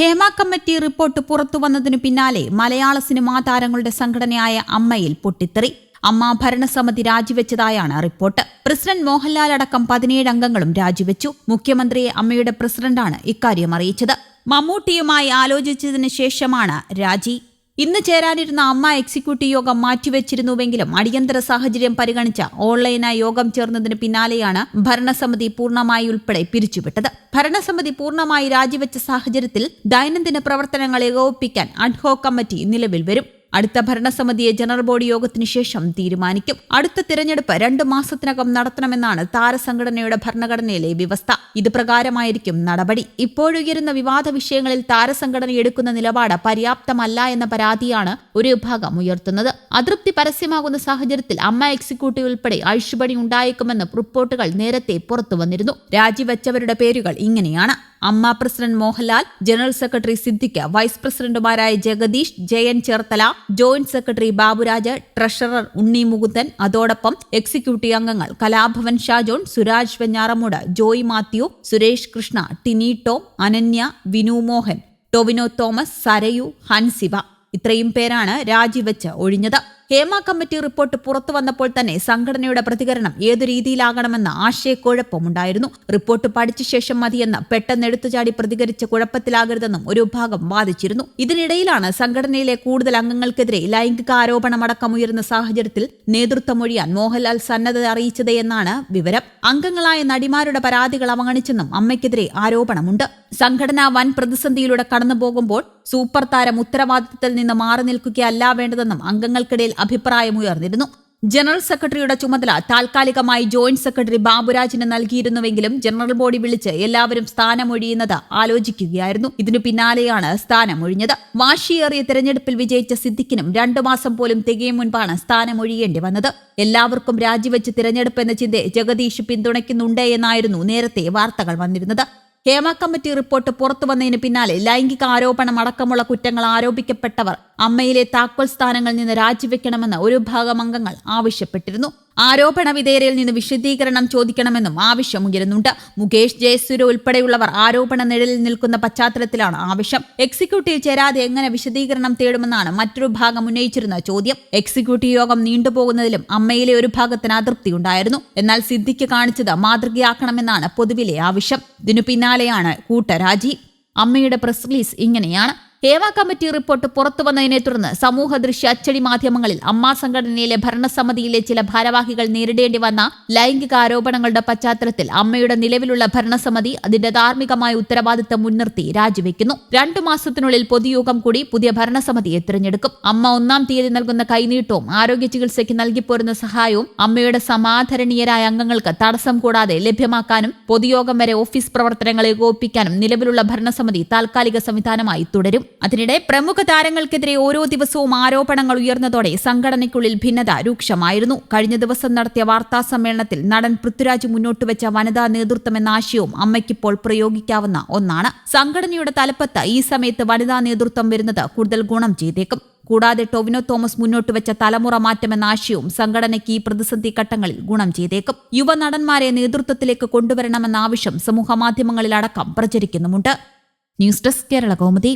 Hema committee report പുറത്തുവന്നതിനു പിന്നാലെ മലയാള cinema താരങ്ങളുടെ സംഘടനയായ അമ്മയിൽ പൊട്ടിത്തെറി. അമ്മ ഭരണസമിതി രാജിവെച്ചതായാണ് റിപ്പോർട്ട്. പ്രസിഡന്റ് മോഹൻലാൽ അടക്കം പതിനേഴ് അംഗങ്ങളും രാജിവെച്ചു. മുഖ്യമന്ത്രിയെ അമ്മയുടെ പ്രസിഡന്റാണ് ഇക്കാര്യം അറിയിച്ചത്. മമ്മൂട്ടിയുമായി ആലോചിച്ചതിനു ശേഷമാണ് രാജി. ഇന്ന് ചേരാനിരുന്ന അമ്മ എക്സിക്യൂട്ടീവ് യോഗം മാറ്റിവെച്ചിരുന്നുവെങ്കിലും അടിയന്തര സാഹചര്യം പരിഗണിച്ച ഓൺലൈനായി യോഗം ചേർന്നതിന് പിന്നാലെയാണ് ഭരണസമിതി പൂർണമായി ഉൾപ്പെടെ പിരിച്ചുവിട്ടത്. ഭരണസമിതി പൂർണമായി രാജിവെച്ച സാഹചര്യത്തിൽ ദൈനംദിന പ്രവർത്തനങ്ങൾ ഏകോപിപ്പിക്കാൻ അഡ്ഹോക് കമ്മിറ്റി നിലവിൽ വരും. അടുത്ത ഭരണസമിതിയെ ജനറൽ ബോഡി യോഗത്തിന് ശേഷം തീരുമാനിക്കും. അടുത്ത തിരഞ്ഞെടുപ്പ് രണ്ടു മാസത്തിനകം നടത്തണമെന്നാണ് താരസംഘടനയുടെ ഭരണഘടനയിലെ വ്യവസ്ഥ. ഇത് പ്രകാരമായിരിക്കും നടപടി. ഇപ്പോഴുയരുന്ന വിവാദ വിഷയങ്ങളിൽ താരസംഘടന എടുക്കുന്ന നിലപാട് പര്യാപ്തമല്ല എന്ന പരാതിയാണ് ഒരു വിഭാഗം ഉയർത്തുന്നത്. അതൃപ്തി പരസ്യമാകുന്ന സാഹചര്യത്തിൽ അമ്മ എക്സിക്യൂട്ടീവ് ഉൾപ്പെടെ അഴിച്ചുപണി ഉണ്ടായേക്കുമെന്ന് റിപ്പോർട്ടുകൾ നേരത്തെ പുറത്തുവന്നിരുന്നു. രാജിവെച്ചവരുടെ പേരുകൾ ഇങ്ങനെയാണ്. AMMA president Mohanlal general secretary Siddique vice പ്രസിഡന്റുമാരായ Jagadish Jayan Cherthala joint secretary Baburaj treasurer Unni Mukundan അതോടൊപ്പം എക്സിക്യൂട്ടീവ് അംഗങ്ങൾ കലാഭവൻ ഷാജോൺ സുരാജ് വെഞ്ഞാറമൂട് ജോയ് മാത്യു സുരേഷ് കൃഷ്ണ ടിനി ടോം അനന്യ വിനു മോഹൻ ടൊവിനോ തോമസ് സരയു ഹൻസിവ. ഇത്രയും പേരാണ് രാജിവെച്ച് ഒഴിഞ്ഞത്. ഹേമ കമ്മിറ്റി റിപ്പോർട്ട് പുറത്തു വന്നപ്പോൾ തന്നെ സംഘടനയുടെ പ്രതികരണം ഏതു രീതിയിലാകണമെന്ന ആശയക്കുഴപ്പമുണ്ടായിരുന്നു. റിപ്പോർട്ട് പഠിച്ച ശേഷം മതിയെന്ന് പെട്ടെന്ന് എടുത്തുചാടി പ്രതികരിച്ച് കുഴപ്പത്തിലാകരുതെന്നും ഒരു വിഭാഗം വാദിച്ചിരുന്നു. ഇതിനിടയിലാണ് സംഘടനയിലെ കൂടുതൽ അംഗങ്ങൾക്കെതിരെ ലൈംഗിക ആരോപണമടക്കം ഉയർന്ന സാഹചര്യത്തിൽ നേതൃത്വമൊഴിയാൻ മോഹൻലാൽ സന്നദ്ധത അറിയിച്ചത് എന്നാണ് വിവരം. അംഗങ്ങളായ നടിമാരുടെ പരാതികൾ അവഗണിച്ചെന്നും അമ്മയ്ക്കെതിരെ ആരോപണമുണ്ട്. സംഘടന വൻ പ്രതിസന്ധിയിലൂടെ കടന്നുപോകുമ്പോൾ സൂപ്പർ താരം ഉത്തരവാദിത്തത്തിൽ നിന്ന് മാറി നിൽക്കുകയല്ല വേണ്ടതെന്നും അംഗങ്ങൾക്കിടയിൽ അഭിപ്രായമുയർന്നിരുന്നു ജനറൽ സെക്രട്ടറിയുടെ ചുമതല താൽക്കാലികമായി ജോയിന്റ് സെക്രട്ടറി ബാബുരാജിന് നൽകിയിരുന്നുവെങ്കിലും ജനറൽ ബോഡി വിളിച്ച് എല്ലാവരും സ്ഥാനമൊഴിയുന്നത് ആലോചിക്കുകയായിരുന്നു. ഇതിനു പിന്നാലെയാണ് സ്ഥാനമൊഴിഞ്ഞത്. വാശിയേറിയ തെരഞ്ഞെടുപ്പിൽ വിജയിച്ച സിദ്ദിഖിനും രണ്ടു മാസം പോലും തികയും മുൻപാണ് സ്ഥാനമൊഴിയേണ്ടി വന്നത്. എല്ലാവർക്കും രാജിവെച്ച് തിരഞ്ഞെടുപ്പ് എന്ന ചിന്ത ജഗദീഷ് പിന്തുണയ്ക്കുന്നുണ്ട് എന്നായിരുന്നു നേരത്തെ വാർത്തകൾ വന്നിരുന്നത്. ഹേമ കമ്മിറ്റി റിപ്പോർട്ട് പുറത്തു വന്നതിന് പിന്നാലെ ലൈംഗിക ആരോപണം അടക്കമുള്ള കുറ്റങ്ങൾ ആരോപിക്കപ്പെട്ടവർ അമ്മയിലെ താക്കോൽ സ്ഥാനങ്ങളിൽ നിന്ന് രാജിവെക്കണമെന്ന് ഒരു ഭാഗം അംഗങ്ങൾ ആവശ്യപ്പെട്ടിരുന്നു. ആരോപണ വിധേയരിൽ നിന്ന് വിശദീകരണം ചോദിക്കണമെന്നും ആവശ്യമുയരുന്നുണ്ട്. മുകേഷ് ജയസൂര്യ ഉൾപ്പെടെയുള്ളവർ ആരോപണ നിഴലിൽ നിൽക്കുന്ന പശ്ചാത്തലത്തിലാണ് ആവശ്യം. എക്സിക്യൂട്ടീവ് ചേരാതെ എങ്ങനെ വിശദീകരണം തേടുമെന്നാണ് മറ്റൊരു ഭാഗം ഉന്നയിച്ചിരുന്ന ചോദ്യം. എക്സിക്യൂട്ടീവ് യോഗം നീണ്ടുപോകുന്നതിലും അമ്മയിലെ ഒരു ഭാഗത്തിന് അതൃപ്തിയുണ്ടായിരുന്നു എന്നാൽ സിദ്ധിക്ക് കാണിച്ചത് മാതൃകയാക്കണമെന്നാണ് പൊതുവിലെ ആവശ്യം. ഇതിനു പിന്നാലെയാണ് കൂട്ടരാജി. അമ്മയുടെ പ്രസ് റിലീസ് ഇങ്ങനെയാണ്. ഹേമ കമ്മിറ്റി റിപ്പോർട്ട് പുറത്തുവന്നതിനെ തുടർന്ന് സമൂഹ ദൃശ്യ അച്ചടി മാധ്യമങ്ങളിൽ അമ്മ സംഘടനയിലെ ഭരണസമിതിയിലെ ചില ഭാരവാഹികൾ നേരിടേണ്ടി വന്ന ലൈംഗിക ആരോപണങ്ങളുടെ പശ്ചാത്തലത്തിൽ അമ്മയുടെ നിലവിലുള്ള ഭരണസമിതി അതിന്റെ ധാർമ്മികമായ ഉത്തരവാദിത്തം മുൻനിർത്തി രാജിവെക്കുന്നു. രണ്ടു മാസത്തിനുള്ളിൽ പൊതുയോഗം കൂടി പുതിയ ഭരണസമിതിയെ തിരഞ്ഞെടുക്കും. അമ്മ ഒന്നാം തീയതി നൽകുന്ന കൈനീട്ടവും ആരോഗ്യ ചികിത്സയ്ക്ക് നൽകിപ്പോരുന്ന സഹായവും അമ്മയുടെ സമാധരണീയരായ അംഗങ്ങൾക്ക് തടസ്സം കൂടാതെ ലഭ്യമാക്കാനും പൊതുയോഗം വരെ ഓഫീസ് പ്രവർത്തനങ്ങൾ ഏകോപിപ്പിക്കാനും നിലവിലുള്ള ഭരണസമിതി താൽക്കാലിക സംവിധാനമായി തുടരും. അതിനിടെ പ്രമുഖ താരങ്ങൾക്കെതിരെ ഓരോ ദിവസവും ആരോപണങ്ങൾ ഉയർന്നതോടെ സംഘടനയ്ക്കുള്ളിൽ ഭിന്നത രൂക്ഷമായിരുന്നു. കഴിഞ്ഞ ദിവസം നടത്തിയ വാർത്താ സമ്മേളനത്തിൽ നടൻ പൃഥ്വിരാജ് മുന്നോട്ടുവച്ച വനിതാ നേതൃത്വം എന്ന ആശയവും അമ്മയ്ക്കിപ്പോൾ പ്രയോഗിക്കാവുന്ന ഒന്നാണ്. സംഘടനയുടെ തലപ്പത്ത് ഈ സമയത്ത് വനിതാ നേതൃത്വം വരുന്നത് കൂടുതൽ ഗുണം ചെയ്തേക്കും. കൂടാതെ ടോവിനോ തോമസ് മുന്നോട്ട് വെച്ച തലമുറ മാറ്റം എന്ന ആശയവും സംഘടനയ്ക്ക് ഈ പ്രതിസന്ധി ഘട്ടങ്ങളിൽ ഗുണം ചെയ്തേക്കും. യുവ നടന്മാരെ നേതൃത്വത്തിലേക്ക് കൊണ്ടുവരണമെന്ന ആവശ്യം സമൂഹമാധ്യമങ്ങളിലടക്കം പ്രചരിക്കുന്നുമുണ്ട്. News desk Kerala Kaumudi.